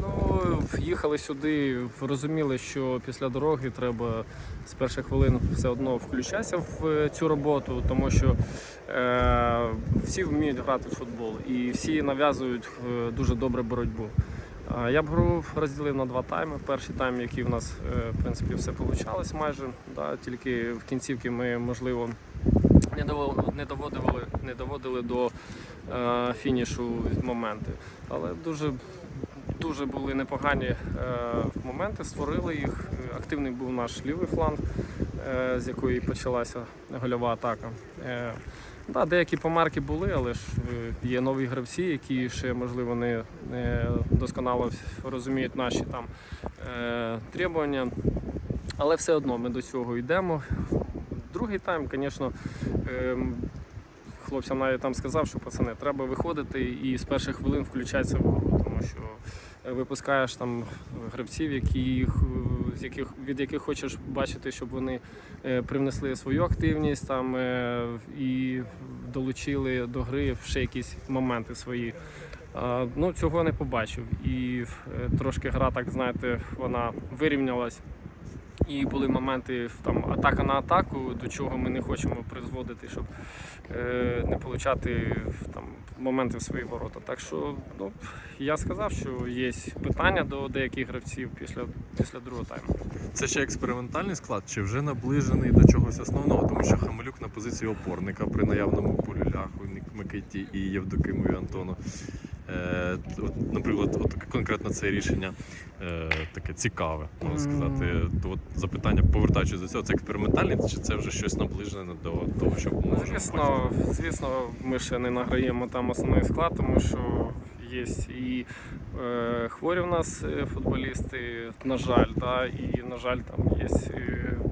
Ну, їхали сюди, розуміли, що після дороги треба з перших хвилин все одно включатися в е, цю роботу, тому що е, всі вміють грати в футбол і всі нав'язують е, дуже добре боротьбу. Я б гру розділив на два тайми. Перший тайм, який в нас е, в принципі все вийшло майже. Да, тільки в кінцівці ми, можливо, не дово- не доводили, не доводили до е, фінішу моменти. Але дуже, дуже були непогані е, моменти, створили їх. Активний був наш лівий фланг, е, з якої почалася гольова атака. Е, да, деякі помарки були, але ж є нові гравці, які ще можливо не, досконало розуміють наші там требування. Але все одно ми до цього йдемо. Другий тайм, звісно, ем, хлопцям навіть там сказав, що пацани, треба виходити і з перших хвилин включатися в гру, тому що випускаєш там гравців, які, з яких, від яких хочеш бачити, щоб вони е, привнесли свою активність там, е, і долучили до гри ще якісь моменти свої. Ну, цього не побачив. І е, трошки гра, так знаєте, вона вирівнялась. І були моменти там атака на атаку, до чого ми не хочемо призводити, щоб е, не получати там моменти в свої ворота. Так що ну, я сказав, що є питання до деяких гравців після, після другого тайму. Це ще експериментальний склад, чи вже наближений до чогось основного, тому що Хамелюк на позиції опорника при наявному Полюляху, Микиті і Євдокимові Антону. Е, от, наприклад, от конкретно це рішення е, таке цікаве, можна сказати. То от запитання, повертаючись до цього, це експериментальний, чи це вже щось наближене до того, що Ну, може звісно, звісно, ми ще не награємо там основний склад, тому що є і е, хворі в нас е, футболісти, на жаль, да, і на жаль, там є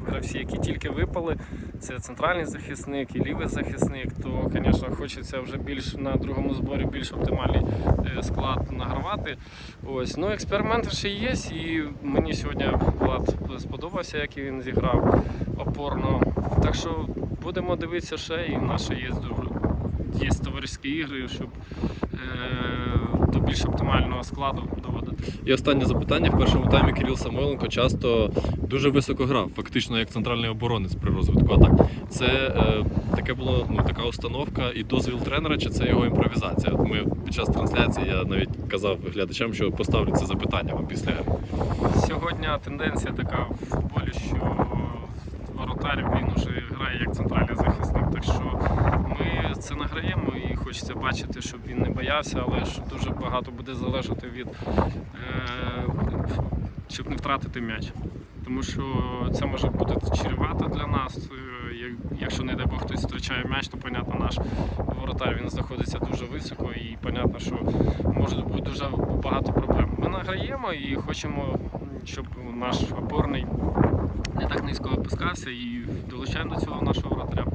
е, гравці, які тільки випали. Це центральний захисник і лівий захисник. То, звісно, хочеться вже більш на другому зборі більш оптимальний е, склад награвати. Ось, ну експерименти ще є, і мені сьогодні Влад сподобався, як він зіграв опорно. Так що будемо дивитися ще, і ще є дуже є товариські ігри, щоб е, до більш оптимального складу доводити. І останнє запитання. В першому таймі Кирил Самойленко часто дуже високо грав, фактично як центральний оборонець при розвитку атак. Це е, таке було ну, така установка і дозвіл тренера, чи це його імпровізація? От ми під час трансляції я навіть казав глядачам, що поставлю це запитання вам після гри. Сьогодні тенденція така в футболі, що воротар він уже грає як центральний захисник. Так що це награємо і хочеться бачити, щоб він не боявся, але ж дуже багато буде залежати від е, щоб не втратити м'яч. Тому що це може бути чревато для нас. Е, Якщо не дай Бог хтось втрачає м'яч, то понятно, наш воротар він знаходиться дуже високо і понятно, що може бути дуже багато проблем. Ми награємо і хочемо, щоб наш опорний не так низько опускався і долучаємо до цього нашого воротаря.